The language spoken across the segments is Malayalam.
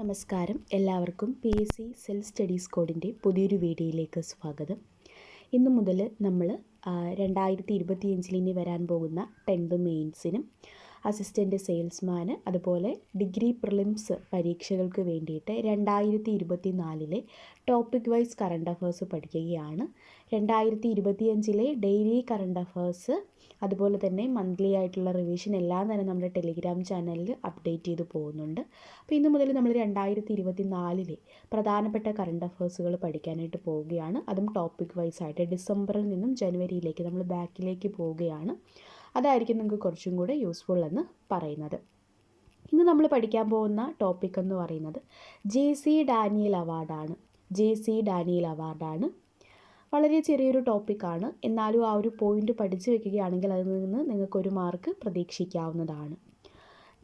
നമസ്കാരം. എല്ലാവർക്കും P S C self studies കോഡിന്റെ പുതിയൊരു വീഡിയോയിലേക്ക് സ്വാഗതം. ഇന്നു മുതൽ നമ്മൾ രണ്ടായിരത്തി ഇരുപത്തിയഞ്ചിലിനി വരാൻ പോകുന്ന ടെൻത്ത് മെയിൻസിനും അസിസ്റ്റന്റ് സെയിൽസ്മാൻ അതുപോലെ ഡിഗ്രി പ്രിലിംസ് പരീക്ഷകൾക്ക് വേണ്ടിയിട്ട് രണ്ടായിരത്തി ഇരുപത്തി നാലിലെ ടോപ്പിക് വൈസ് കറണ്ട് അഫേഴ്സ് പഠിക്കുകയാണ്. രണ്ടായിരത്തി ഇരുപത്തിയഞ്ചിലെ ഡെയിലി കറണ്ട് അഫേഴ്സ് അതുപോലെ തന്നെ മന്ത്ലി ആയിട്ടുള്ള റിവിഷൻ എല്ലാം തന്നെ നമ്മുടെ ടെലിഗ്രാം ചാനലിൽ അപ്ഡേറ്റ് ചെയ്ത് പോകുന്നുണ്ട്. അപ്പോൾ ഇന്ന് മുതൽ നമ്മൾ രണ്ടായിരത്തി ഇരുപത്തി നാലിലെ പ്രധാനപ്പെട്ട കറണ്ട് അഫേഴ്സുകൾ പഠിക്കാനായിട്ട് പോവുകയാണ്. അതും ടോപ്പിക് വൈസ് ആയിട്ട് ഡിസംബറിൽ നിന്നും ജനുവരിയിലേക്ക് നമ്മൾ ബാക്കിലേക്ക് പോവുകയാണ്. അതായിരിക്കും നിങ്ങൾക്ക് കുറച്ചും കൂടെ യൂസ്ഫുൾ എന്ന് പറയുന്നത്. ഇന്ന് നമ്മൾ പഠിക്കാൻ പോകുന്ന ടോപ്പിക് എന്ന് പറയുന്നത് ജെ സി ഡാനിയൽ അവാർഡാണ് ജെ സി ഡാനിയൽ അവാർഡാണ് വളരെ ചെറിയൊരു ടോപ്പിക്കാണ് എന്നാലും ആ ഒരു പോയിന്റ് പഠിച്ചു വെക്കുകയാണെങ്കിൽ അതിൽ നിന്ന് നിങ്ങൾക്കൊരു മാർക്ക് പ്രതീക്ഷിക്കാവുന്നതാണ്.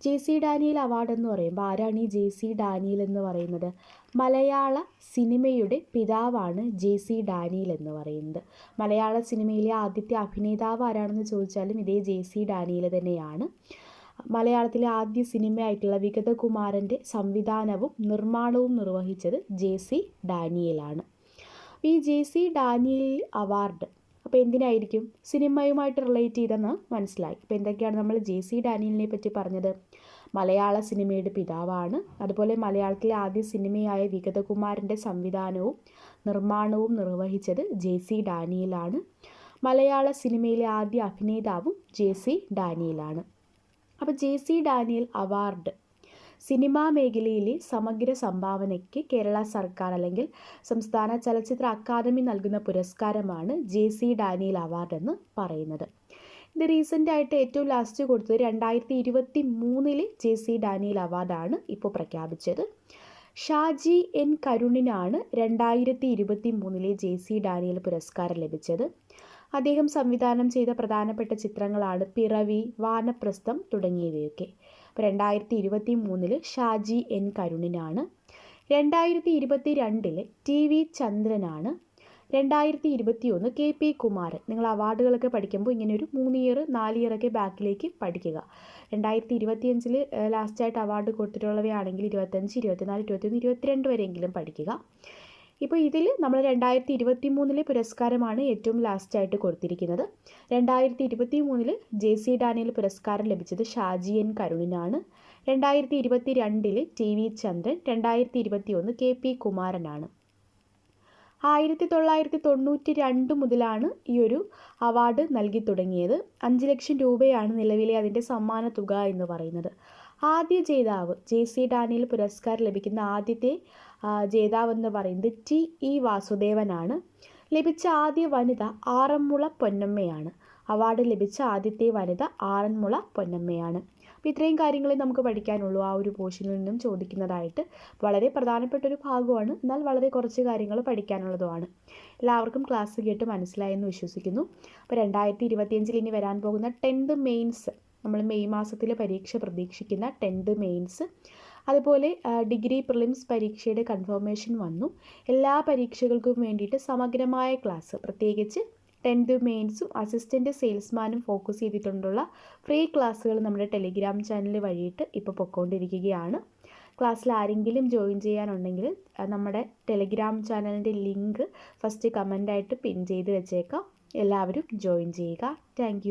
ജെ സി ഡാനിയൽ അവാർഡ് എന്ന് പറയുമ്പോൾ ആരാണ് ഈ ജെ സി ഡാനിയൽ എന്ന് പറയുന്നത്? മലയാള സിനിമയുടെ പിതാവാണ് ജെ സി ഡാനിയൽ എന്ന് പറയുന്നത്. മലയാള സിനിമയിലെ ആദ്യത്തെ അഭിനേതാവ് ആരാണെന്ന് ചോദിച്ചാലും ഇതേ ജെ സി ഡാനിയൽ തന്നെയാണ്. മലയാളത്തിലെ ആദ്യ സിനിമയായിട്ടുള്ള വിഗതകുമാരന്റെ സംവിധാനവും നിർമ്മാണവും നിർവഹിച്ചത് ജെ സി ഡാനിയലാണ് ഈ ജെ സി ഡാനിയൽ അവാർഡ് അപ്പോൾ എന്തിനായിരിക്കും സിനിമയുമായിട്ട് റിലേറ്റ് ചെയ്തെന്ന് മനസ്സിലായി. ഇപ്പോൾ എന്തൊക്കെയാണ് നമ്മൾ ജെ സി ഡാനിയലിനെ പറ്റി പറഞ്ഞത്? മലയാള സിനിമയുടെ പിതാവാണ്. അതുപോലെ മലയാളത്തിലെ ആദ്യ സിനിമയായ വിഗതകുമാരന്റെ സംവിധാനവും നിർമ്മാണവും നിർവഹിച്ചത് ജെ സി ഡാനിയലാണ്. മലയാള സിനിമയിലെ ആദ്യ അഭിനേതാവും ജെ സി ഡാനിയലാണ്. അപ്പോൾ J C Daniel award cinema മേഖലയിലെ സമഗ്ര സംഭാവനയ്ക്ക് കേരള സർക്കാർ അല്ലെങ്കിൽ സംസ്ഥാന ചലച്ചിത്ര അക്കാദമി നൽകുന്ന പുരസ്കാരമാണ് ജെ സി ഡാനിയൽ അവാർഡ് എന്ന് പറയുന്നത്. ഇത് റീസെന്റ് ആയിട്ട് ഏറ്റവും ലാസ്റ്റ് കൊടുത്തത് രണ്ടായിരത്തി ഇരുപത്തി മൂന്നിലെ ജെ സി ഡാനിയൽ അവാർഡാണ് ഇപ്പോൾ പ്രഖ്യാപിച്ചത്. ഷാജി എൻ കരുണിനാണ് രണ്ടായിരത്തി ഇരുപത്തി മൂന്നിലെ ജെ സി ഡാനിയൽ പുരസ്കാരം ലഭിച്ചത്. അദ്ദേഹം സംവിധാനം ചെയ്ത പ്രധാനപ്പെട്ട ചിത്രങ്ങളാണ് പിറവി വാനപ്രസ്ഥം തുടങ്ങിയവയൊക്കെ. അപ്പോൾ രണ്ടായിരത്തി ഇരുപത്തി മൂന്നിൽ ഷാജി എൻ കരുണിനാണ്. രണ്ടായിരത്തി ഇരുപത്തി രണ്ടിൽ ടി വി ചന്ദ്രനാണ്. രണ്ടായിരത്തി ഇരുപത്തി ഒന്ന് കെ പി കുമാരൻ. നിങ്ങൾ അവാർഡുകളൊക്കെ പഠിക്കുമ്പോൾ ഇങ്ങനെ ഒരു മൂന്ന് ഇയർ നാല് ഇയറൊക്കെ ബാക്കിലേക്ക് പഠിക്കുക. രണ്ടായിരത്തി ഇരുപത്തിയഞ്ചിൽ ലാസ്റ്റായിട്ട് അവാർഡ് കൊടുത്തിട്ടുള്ളവയാണെങ്കിൽ ഇരുപത്തഞ്ച് ഇരുപത്തിനാല് ഇരുപത്തിയൊന്ന് ഇരുപത്തിരണ്ട് വരെയെങ്കിലും പഠിക്കുക. ഇപ്പോൾ ഇതിൽ നമ്മൾ രണ്ടായിരത്തി ഇരുപത്തി മൂന്നിലെ പുരസ്കാരമാണ് ഏറ്റവും ലാസ്റ്റായിട്ട് കൊടുത്തിരിക്കുന്നത്. രണ്ടായിരത്തി ഇരുപത്തി മൂന്നിൽ ജെ സി ഡാനിയൽ പുരസ്കാരം ലഭിച്ചത് ഷാജി എൻ കരുണിനാണ്. രണ്ടായിരത്തി ഇരുപത്തി രണ്ടിൽ ടി വി ചന്ദ്രൻ. രണ്ടായിരത്തി ഇരുപത്തി ഒന്ന് കെ പി കുമാരനാണ്. ആയിരത്തി തൊള്ളായിരത്തി തൊണ്ണൂറ്റി രണ്ട് മുതലാണ് ഈ ഒരു അവാർഡ് നൽകി തുടങ്ങിയത്. അഞ്ച് ലക്ഷം രൂപയാണ് നിലവിലെ അതിന്റെ സമ്മാന തുക എന്ന് പറയുന്നത്. ആദ്യ ജേതാവ് ജെ സി ഡാനിയൽ പുരസ്കാരം ലഭിക്കുന്ന ആദ്യത്തെ ജേതാവ് എന്ന് പറയുന്നത് ടി ഇ വാസുദേവനാണ്. ലഭിച്ച ആദ്യ വനിത ആറന്മുള പൊന്നമ്മയാണ്. അവാർഡ് ലഭിച്ച ആദ്യത്തെ വനിത ആറന്മുള പൊന്നമ്മയാണ്. അപ്പോൾ ഇത്രയും കാര്യങ്ങളെ നമുക്ക് പഠിക്കാനുള്ളൂ. ആ ഒരു പോർഷനിൽ നിന്നും ചോദിക്കുന്നതായിട്ട് വളരെ പ്രധാനപ്പെട്ട ഒരു ഭാഗമാണ്. എന്നാൽ വളരെ കുറച്ച് കാര്യങ്ങൾ പഠിക്കാനുള്ളതുമാണ്. എല്ലാവർക്കും ക്ലാസ് കേട്ട് മനസ്സിലായെന്ന് വിശ്വസിക്കുന്നു. അപ്പോൾ രണ്ടായിരത്തി ഇരുപത്തിയഞ്ചിൽ ഇനി വരാൻ പോകുന്ന ടെൻത്ത് മെയിൻസ് നമ്മൾ മെയ് മാസത്തിൽ പരീക്ഷ പ്രതീക്ഷിക്കുന്ന ടെൻത്ത് മെയിൻസ് അതുപോലെ ഡിഗ്രി പ്രിലിംസ് പരീക്ഷയുടെ കൺഫർമേഷൻ വന്നു. എല്ലാ പരീക്ഷകൾക്കും വേണ്ടിയിട്ട് സമഗ്രമായ ക്ലാസ് പ്രത്യേകിച്ച് ടെൻത്ത് മെയിൻസും അസിസ്റ്റന്റ് സെയിൽസ്മാനും ഫോക്കസ് ചെയ്തിട്ടുള്ള ഫ്രീ ക്ലാസ്സുകൾ നമ്മുടെ ടെലിഗ്രാം ചാനൽ വഴിയിട്ട് ഇപ്പോൾ പൊയ്ക്കൊണ്ടിരിക്കുകയാണ് ക്ലാസ്സിൽ ആരെങ്കിലും ജോയിൻ ചെയ്യാനുണ്ടെങ്കിൽ നമ്മുടെ ടെലിഗ്രാം ചാനലിന്റെ ലിങ്ക് ഫസ്റ്റ് കമന്റായിട്ട് പിൻ ചെയ്ത് വെച്ചേക്കാം. എല്ലാവരും ജോയിൻ ചെയ്യുക. താങ്ക്